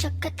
చక్కత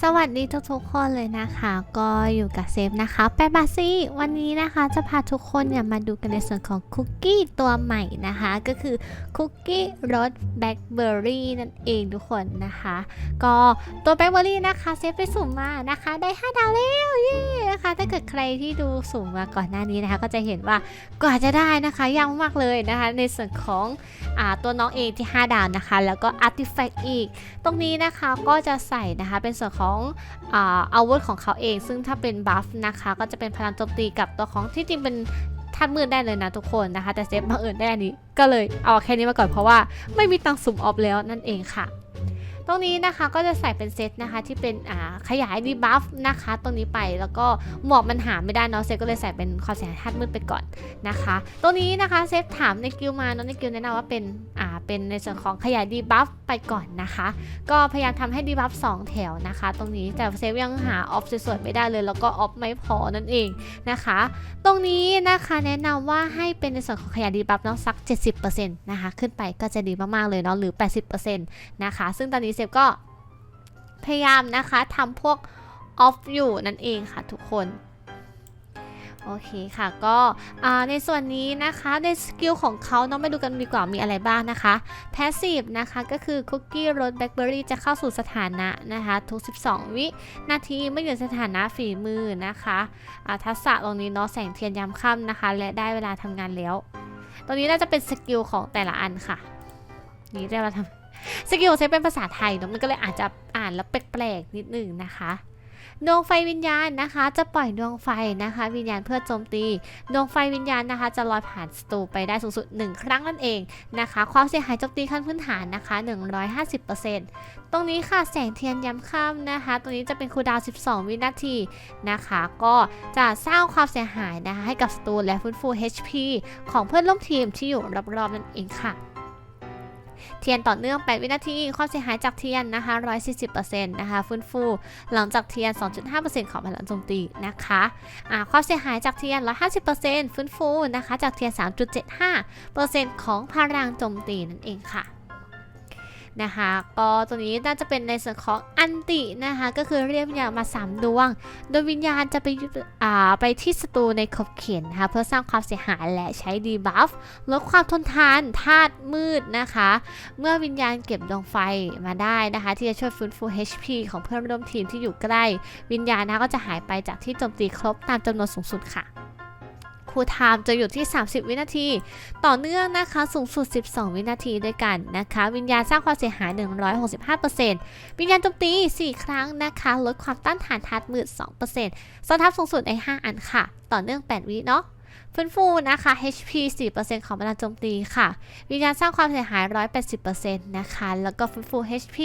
สวัสดีทุกๆคนเลยนะคะ ก็อยู่กับเซฟนะคะแปบาซี่วันนี้นะคะจะพาทุกคนเนี่ยมาดูกันในส่วนของคุกกี้ตัวใหม่นะคะ ก็คือคุกกี้รสแบล็คเบอร์รี่นั่นเองทุกคนนะคะ ก็ตัวแบล็คเบอร์รี่นะคะเซฟไปสุ่มมานะคะ ได้ 5 ดาวแล้วเย้นะคะถ้าเกิดใครที่ดูสุ่มมาก่อนหน้านี้นะคะ ก็จะเห็นว่ากว่าจะได้นะคะยากมากเลยนะคะ ในส่วนของอาตัวน้องเองที่ 5 ดาวนะคะ แล้วก็อาร์ติแฟกต์อีก ตรงนี้นะคะก็จะใส่นะคะเป็นส่วนของอาอาวุธของเขาเอง ซึ่งถ้าเป็นบัฟนะคะ ก็จะเป็นพลังโจมตีกับตัวของที่จริงเป็นทัดมืดได้เลยนะทุกคนนะคะ แต่เซฟบังเอิญได้อันนี้ก็เลยเอาแค่นี้มาก่อนเพราะว่าไม่มีตังสุ่มออฟแล้วนั่นเองค่ะตรงนี้นะคะก็จะใส่เป็นเซตนะคะที่เป็นขยายดีบัฟนะคะตรงนี้ไปแล้วก็หมวกมันหาไม่ได้เนาะเซฟก็เลยใส่เป็นความเสียหายทัดมืดไปก่อนนะคะ ตรงนี้นะคะเซฟถามในกิลมาเนาะในกิลแนะนำว่าเป็นอ่า เป็นในส่วนของขยายดีบัฟไปก่อนนะคะ ก็พยายามทำให้ดีบัฟ2แถวนะคะ ตรงนี้แต่เซฟยังหาออฟสวยๆไม่ได้เลย แล้วก็ออฟไม่พอนั่นเองนะคะ ตรงนี้นะคะแนะนำว่าให้เป็นในส่วนของขยายดีบัฟเนาะสัก 70%นะคะขึ้นไปก็จะดีมากๆเลยเนาะหรือ 80%นะคะ ซึ่งตอนนี้เซฟก็พยายามนะคะทำพวกออฟอยู่นั่นเองค่ะทุกคน โอเคค่ะก็ในส่วนนี้นะคะในสกิลของเขาเนาะมาดูกันดีกว่ามีอะไรบ้างนะคะแพสซีฟนะคะก็คือคุกกี้รสแบล็คเบอร์รี่จะเข้าสู่สถานะนะคะทุก 12 วินาทีเมื่ออยู่สถานะฝีมือนะคะะทักษะตรงนี้เนาะแสงเทียนยามค่ำนะคะ และได้เวลาทำงานแล้ว ตรงนี้น่าจะเป็นสกิลของแต่ละอันค่ะ นี่ได้เวลาทำสกิลใช้เป็นภาษาไทยเนาะมันก็เลยอาจจะอ่านแล้วแปลกๆนิดนึงนะคะ ดวงไฟวิญญาณนะคะ จะปล่อยดวงไฟนะคะ วิญญาณเพื่อโจมตี ดวงไฟวิญญาณนะคะ จะลอยผ่านศัตรูไปได้สูงสุด 1 ครั้งนั่นเองนะคะ ความเสียหายโจมตีขั้นพื้นฐานนะคะ 150%ตรงนี้ค่ะแสงเทียนย้ำค่ำนะคะ ตรงนี้จะเป็นคูดาว 12 วินาทีนะคะ ก็จะสร้างความเสียหายนะคะให้กับศัตรูและฟื้นฟู HP ของเพื่อนร่วมทีมที่อยู่รอบๆนั่นเองค่ะ เทียนต่อเนื่อง 8 วินาที ความเสียหายจากเทียนนะคะ140%นะคะฟื้นฟู หลังจากเทียน 2.5%ของพลังโจมตีนะคะะความเสียหายจากเทียน 150%ฟื้นฟูนะคะจากเทียน 3.75%ของพลังโจมตีนั่นเองค่ะ นะคะ ก็ตัวนี้น่าจะเป็นในส่วนของอันตินะคะ ก็คือเรียกวิญญาณมา3ดวง โดยวิญญาณจะไปอ่าไปที่ศัตรูในขอบเขตนะคะเพื่อสร้างความเสียหายและใช้ดีบัฟลดความทนทานธาตุมืดนะคะ เมื่อวิญญาณเก็บดวงไฟมาได้นะคะ ที่จะช่วยฟื้นฟู HP ของเพื่อนร่วมทีมที่อยู่ใกล้ วิญญาณนะก็จะหายไปจากที่โจมตีครบตามจำนวนสูงสุดค่ะ คูลไทม์จะอยู่ที่ 30 วินาที ต่อเนื่องนะคะ สูงสุด 12 วินาทีด้วยกันนะคะ วิญญาณสร้างความเสียหาย 165%วิญญาณโจมตี 4 ครั้งนะคะ ลดความต้านทานธาตุมืด2%สทับสูงสุดใน 5 อันค่ะ ต่อเนื่อง 8 วิเนาะฟื้นฟูนะคะ HP 4%ของพลังโจมตีค่ะ วิญญาณสร้างความเสียหาย 180%นะคะ แล้วก็ฟื้นฟู HP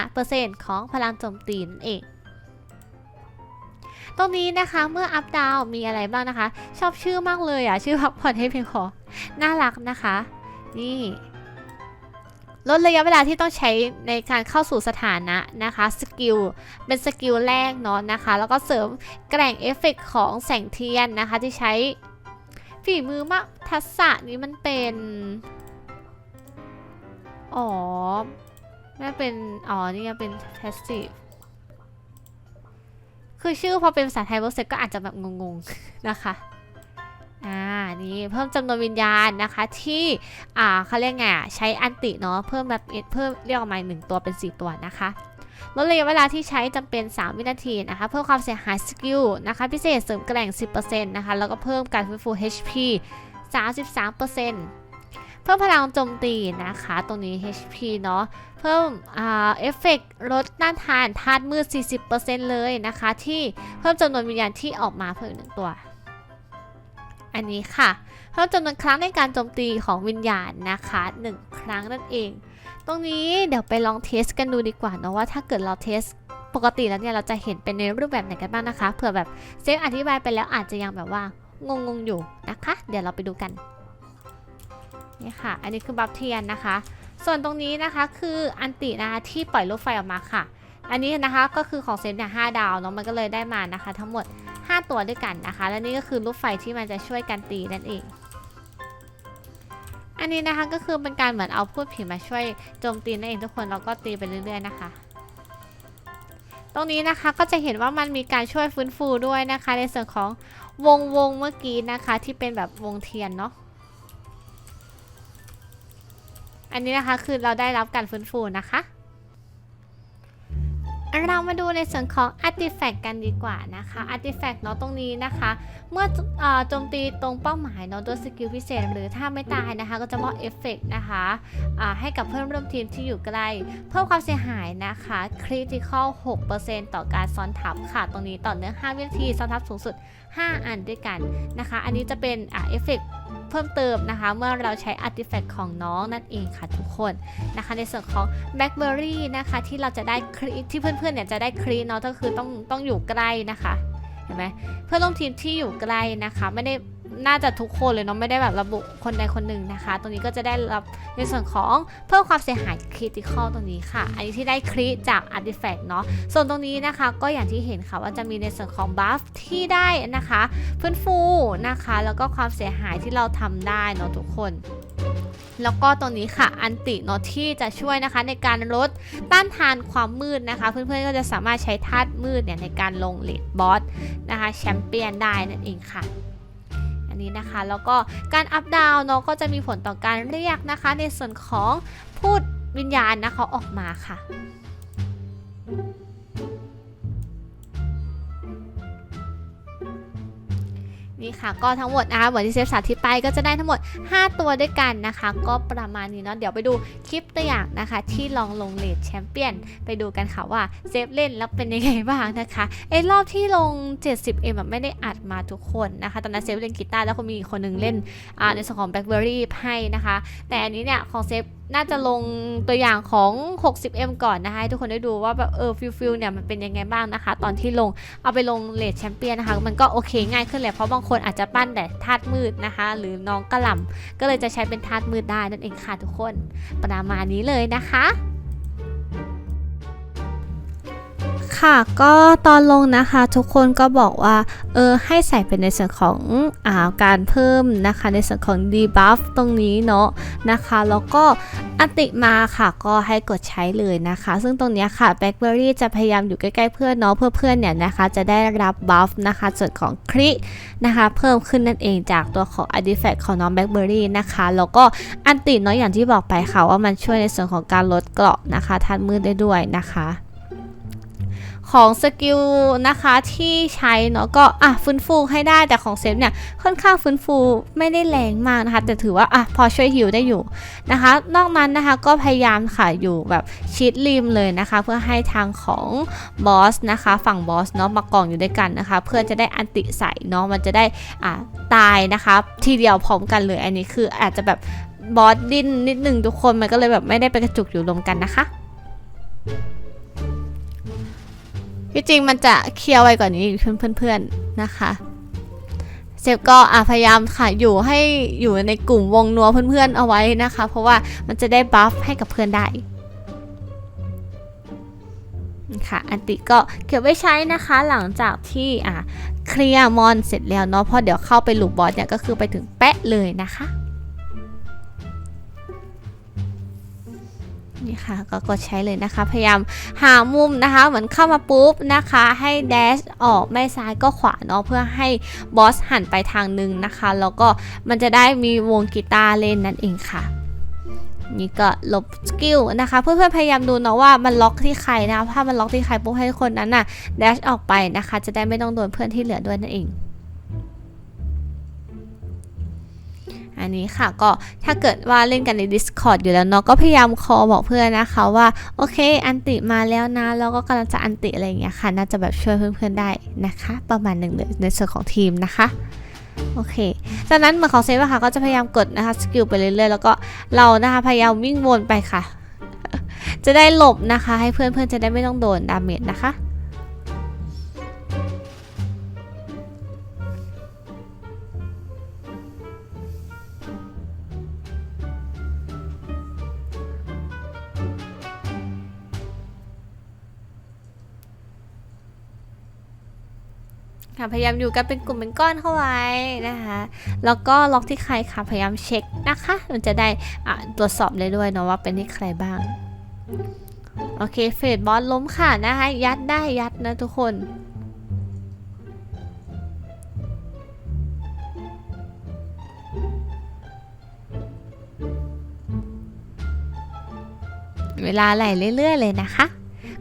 5%ของพลังโจมตีนั่นเอง ตรงนี้นะคะเมื่ออัพดาวมีอะไรบ้างนะคะ ชอบชื่อมากเลยอะ ชื่อพักผ่อนให้เพียงพอน่ารักนะคะ นี่ลดระยะเวลาที่ต้องใช้ในการเข้าสู่สถานะนะคะสกิลเป็นสกิลแรกเนาะนะคะ แล้วก็เสริมแกร่งเอฟเฟกต์ของแสงเทียนนะคะ ที่ใช้ฝีมือมากทักษะนี้มันเป็น อ๋อไม่เป็น อ๋อ นี่เป็น passive คือชื่อพอเป็นภาษาไทยเวอร์เซ็ตก็อาจจะแบบงงๆนะคะอ่านี่เพิ่มจำนวนวิญญาณนะคะที่อ่าเขาเรียกไงใช้อันติเนาะเพิ่มแบบเพิ่มเรียกออกมาหนึ่งตัวเป็น 4 ตัวนะคะลดระยะเวลาที่ใช้จำเป็น 3 วินาทีนะคะ เพิ่มความเสียหายสกิลนะคะพิเศษเสริมแกร่ง 10%นะคะแล้วก็เพิ่มการฟื้นฟู HP 33%เพิ่มพิ่มพลังโจมตีนะคะ ตรงนี้ HP เนาะเพิ่มอเอฟเฟกลดต้านทานธาตุมืด 40%เลยนะคะ ที่เพิ่มจำนวนวิญญาณที่ออกมาเพิ่มหนึ่งตัว อันนี้ค่ะเพิ่มจำนวนครั้งในการโจมตีของวิญญาณนะคะหนึ่งครั้งนั่นเอง ตรงนี้เดี๋ยวไปลองเทสกันดูดีกว่าเนอะว่าถ้าเกิดเราเทสปกติแล้วเนี่ยเราจะเห็นเป็นในรูปแบบไหนกันบ้างนะคะเผื่อแบบเซฟอธิบายไปแล้วอาจจะยังแบบว่างงๆอยู่นะคะ เดี๋ยวเราไปดูกัน นี่ค่ะ อันนี้คือบัฟเทียนนะคะ ส่วนตรงนี้นะคะคืออันตินะคะที่ปล่อยลูกไฟออกมาค่ะ อันนี้นะคะก็คือของเซฟเนี่ยหดาวเนาะมันก็เลยได้มานะคะ ทั้งหมด 5 ตัวด้วยกันนะคะ และนี่ก็คือลูกไฟที่มันจะช่วยกันตีนั่นเองอันนี้นะคะก็คือเป็นการเหมือนเอาพูดผีมาช่วยโจมตีนั่นเองทุกคนเราก็ตีไปเรื่อยๆนะคะ ตรงนี้นะคะก็จะเห็นว่ามันมีการช่วยฟื้นฟูด้วยนะคะ ในส่วนของวงวงเมื่อกี้นะคะที่เป็นแบบวงเทียนเนาะ อันนี้นะคะคือเราได้รับการฟื้นฟูนะคะเรามาดูในส่วนของ artifact กันดีกว่านะคะ artifact เนาะตรงนี้นะคะ เมื่อโจมตีตรงเป้าหมายเนาะด้วยสกิลพิเศษหรือถ้าไม่ตายนะคะ ก็จะมอบเอฟเฟกนะคะให้กับเพื่อนร่วมทีมที่อยู่ใกล้ เพิ่มความเสียหายนะคะ critical 6%ต่อการซ้อนทับค่ะ ตรงนี้ต่อเนื่อง5วินาทีซ้อนทับสูงสุด 5 อันด้วยกันนะคะ อันนี้จะเป็นอเอฟเฟก เพิ่มเติมนะคะ เมื่อเราใช้อาร์ติแฟกต์ของน้องนั่นเองค่ะทุกคนนะคะ ในส่วนของ blackberry นะคะที่เราจะได้ครีที่เพื่อนๆเนี่ยจะได้ครีเนาะก็คือต้องต้องอยู่ใกล้นะคะเห็นไหมเพื่อนร่วมทีมที่อยู่ใกล้นะคะ ไม่ได้ น่าจะทุกคนเลยเนาะไม่ได้แบบระบุคนใดคนหนึ่งนะคะ ตรงนี้ก็จะได้รับในส่วนของเพิ่มความเสียหายคริติคอลตรงนี้ค่ะ อันนี้ที่ได้คริจาก artifact เนาะส่วนตรงนี้นะคะก็อย่างที่เห็นค่ะว่าจะมีในส่วนของบัฟที่ได้นะคะฟื้นฟูนะคะ แล้วก็ความเสียหายที่เราทำได้เนาะทุกคนแล้วก็ตรงนี้ค่ะอันติเนาะที่จะช่วยนะคะในการลดต้านทานความมืดนะคะ เพื่อนๆก็จะสามารถใช้ธาตุมืดเนี่ยในการลงเลดบอสนะคะแชมเปี้ยนได้นั่นเองค่ะ นี้นะคะ แล้วก็การอัพดาวเนาะก็จะมีผลต่อการเรียกนะคะ ในส่วนของพูดวิญญาณนะคะออกมาค่ะ นี่ค่ะก็ทั้งหมดนะคะเหมือนที่เซฟสาธิตไปก็จะได้ทั้งหมด 5 ตัวด้วยกันนะคะ ก็ประมาณนี้เนาะเดี๋ยวไปดูคลิปตัวอย่างนะคะ ที่ลองลงเลดแชมเปี้ยนไปดูกันค่ะว่าเซฟเล่นแล้วเป็นยังไงบ้างนะคะไอ้รอบที่ลง 70M แบบไม่ได้อัดมาทุกคนนะคะตอนนั้นเซฟเล่นกีตาร์แล้วก็มีอีกคนนึงเล่นในส่วนของ Blackberry ให้นะคะ แต่อันนี้เนี่ยของเซฟ น่าจะลงตัวอย่างของ 60M ก่อนนะคะให้ทุกคนได้ดูว่าแบบเออฟิลฟิลเนี่ยมันเป็นยังไงบ้างนะคะ ตอนที่ลงเอาไปลงเลดแชมเปี้ยนนะคะ มันก็โอเคง่ายขึ้นเลยเพราะบางคนอาจจะปั้นแต่ธาตุมืดนะคะ หรือน้องกระหล่ำก็เลยจะใช้เป็นธาตุมืดได้นั่นเองค่ะทุกคนประมาณนี้เลยนะคะ ค่ะ ก็ตอนลงนะคะทุกคนก็บอกว่าเออให้ใส่เป็นในส่วนของอาการเพิ่มนะคะ ในส่วนของ debuff ตรงนี้เนาะนะคะ แล้วก็อันติมาค่ะก็ให้กดใช้เลยนะคะ ซึ่งตรงนี้ค่ะ BlackBerry จะพยายามอยู่ใกล้ๆเพื่อนเนาะเพื่อเพื่อนเนี่ยนะคะจะได้รับบัฟนะคะส่วนของครินะคะเพิ่มขึ้นนั่นเองจากตัวของ artifact ของน้อง BlackBerry นะคะ แล้วก็อันติเนาะอย่างที่บอกไปค่ะว่ามันช่วยในส่วนของการลดเกราะนะคะทันมืดได้ด้วยนะคะ ของสกิลนะคะที่ใช้เนาะก็อะฟื้นฟูให้ได้แต่ของเซฟเนี่ยค่อนข้างฟื้นฟูไม่ได้แรงมากนะคะ แต่ถือว่าอะพอช่วยฮิวได้อยู่นะคะ นอกนั้นนะคะก็พยายามค่ะอยู่แบบชิดริมเลยนะคะ เพื่อให้ทางของบอสนะคะ ฝั่งบอสเนาะมากองอยู่ด้วยกันนะคะ เพื่อจะได้อันติใส่เนาะมันจะได้อะตายนะคะทีเดียวพร้อมกันเลยอันนี้คืออาจจะแบบบอสดิ้นนิดนึงทุกคนมันก็เลยแบบไม่ได้ไปกระจุกอยู่รวมกันนะคะ ที่จริงมันจะเคลียร์ไวกว่านี้อีกเพื่อนๆนะคะเซฟก็อะพยายามค่ะอยู่ให้อยู่ในกลุ่มวงนัวเพื่อนๆเอาไว้นะคะ เพราะว่ามันจะได้บัฟให้กับเพื่อนได้ค่ะอันติก็เก็บไว้ใช้นะคะหลังจากที่อะเคลียร์มอนเสร็จแล้วเนาะเพราะเดี๋ยวเข้าไปลูปบอสเนี่ยก็คือไปถึงแปะเลยนะคะ นี่ค่ะก็กดใช้เลยนะคะ พยายามหามุมนะคะ เหมือนเข้ามาปุ๊บนะคะ ให้แดชออกไม่ซ้ายก็ขวาเนาะเพื่อให้บอสหันไปทางนึงนะคะ แล้วก็มันจะได้มีวงกีตาร์เล่นนั่นเองค่ะนี่ก็ลบสกิลนะคะ เพื่อนๆพยายามดูเนาะว่ามันล็อกที่ใครนะคะถ้ามันล็อกที่ใครปุ๊บให้คนนั้นน่ะแดชออกไปนะคะ จะได้ไม่ต้องโดนเพื่อนที่เหลือด้วยนั่นเอง อันนี้ค่ะก็ถ้าเกิดว่าเล่นกันใน Discord อยู่แล้วเนาะก็พยายามคอบอกเพื่อนนะคะว่าโอเคอันติมาแล้วนะแล้วก็กำลังจะอันติอะไรอย่างเงี้ยค่ะ น่าจะแบบช่วยเพื่อนๆได้นะคะ ประมาณหนึ่งเลยในส่วนของทีมนะคะโอเค จากนั้นเหมือนของเซฟอะค่ะก็จะพยายามกดนะคะสกิลไปเรื่อยๆแล้วก็เรานะคะพยายามวิ่งวนไปค่ะ จะได้หลบนะคะ ให้เพื่อนๆจะได้ไม่ต้องโดนดาเมจนะคะ ค่ะพยายามอยู่กันเป็นกลุ่มเป็นก้อนเข้าไว้นะคะ แล้วก็ล็อกที่ใครค่ะพยายามเช็คนะคะ มันจะได้อะตรวจสอบได้ด้วยเนาะว่าเป็นที่ใครบ้างโอเคเฟดบอสล้มค่ะนะคะยัดได้ยัดนะทุกคนเวลาไหลเรื่อย ๆ เลยนะคะ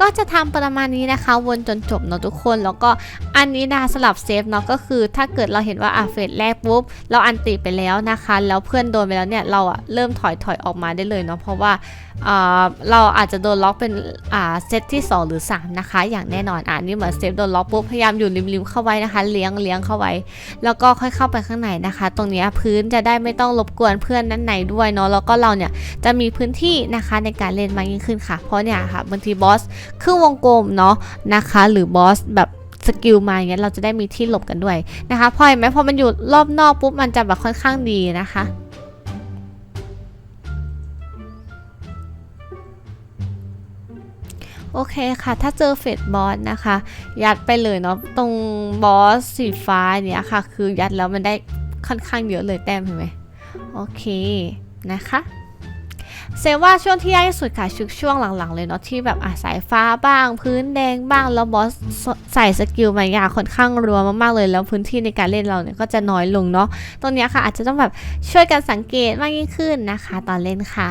ก็จะทำประมาณนี้นะคะ วนจนจบเนาะทุกคน แล้วก็อันนี้นะคะสลับเซฟเนาะก็คือ ถ้าเกิดเราเห็นว่าอะเฟสแรกปุ๊บเราอันติไปแล้วนะคะ แล้วเพื่อนโดนไปแล้วเนี่ยเราอะเริ่มถอยถอยออกมาได้เลยเนาะเพราะว่าเราอาจจะโดนล็อกเป็นเซตที่ 2 หรือ 3 นะคะ อย่างแน่นอนอะนี่เหมือนเซฟโดนล็อกปุ๊บพยายามอยู่ริมๆเข้าไว้นะคะ เลี้ยงเลี้ยงเข้าไว้ แล้วก็ค่อยเข้าไปข้างในนะคะ ตรงนี้พื้นจะได้ไม่ต้องรบกวนเพื่อนด้านในด้วยเนาะแล้วก็เราเนี่ยจะมีพื้นที่นะคะในการเล่นมากยิ่งขึ้นค่ะ เพราะเนี่ยค่ะบางทีบอสครึ่งวงกลมเนาะนะคะ หรือบอสแบบสกิลมาอย่างเงี้ยเราจะได้มีที่หลบกันด้วยนะคะพอเห็นไหมพอมันอยู่รอบนอกปุ๊บมันจะแบบค่อนข้างดีนะคะโอเคค่ะ ถ้าเจอเฟดบอสนะคะ ยัดไปเลยเนาะ ตรงบอสสีฟ้าเนี่ยค่ะ คือยัดแล้วมันได้ค่อนข้างเยอะเลยแต้มเห็นไหมโอเคนะคะ เซว่าช่วงที่ยากที่สุดค่ะชุกช่วงหลังๆเลยเนาะที่แบบอะสายฟ้าบ้าง พื้นแดงบ้างแล้วบอสใส่สกิลมายาค่อนข้างรัวมากๆเลยแล้วพื้นที่ในการเล่นเราเนี่ยก็จะน้อยลงเนาะตรงนี้ค่ะ อาจจะต้องแบบช่วยกันสังเกตมากยิ่งขึ้นนะคะ ตอนเล่นค่ะ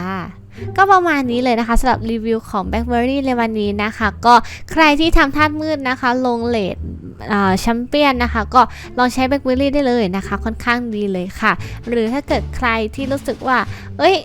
ก็ประมาณนี้เลยนะคะสำหรับรีวิวของ Blackberry ในวันนี้นะคะ ก็ใครที่ทำธาตุมืดนะคะ ลงเลดแชมเปี้ยนนะคะ ก็ลองใช้ Blackberry ได้เลยนะคะ ค่อนข้างดีเลยค่ะ หรือถ้าเกิดใครที่รู้สึกว่า เอ้ย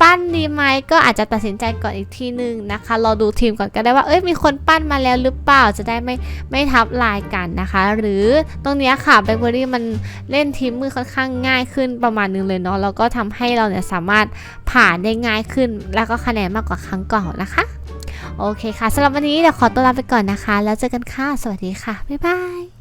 ปั้นดีไหมก็อาจจะตัดสินใจก่อนอีกทีนึงนะคะรอดูทีมก่อนก็ได้ว่าเอ้ยมีคนปั้นมาแล้วหรือเปล่าจะได้ไม่ไม่ทับลายกันนะคะ หรือตรงนี้ค่ะแบล็คเบอรี่มันเล่นทีมมือค่อนข้างง่ายขึ้นประมาณนึงเลยเนาะแล้วก็ทำให้เราเนี่ยสามารถผ่านได้ง่ายขึ้น แล้วก็คะแนนมากกว่าครั้งก่อนนะคะ โอเคค่ะสำหรับวันนี้เดี๋ยวขอตัวลาไปก่อนนะคะ แล้วเจอกันค่ะสวัสดีค่ะบ๊ายบาย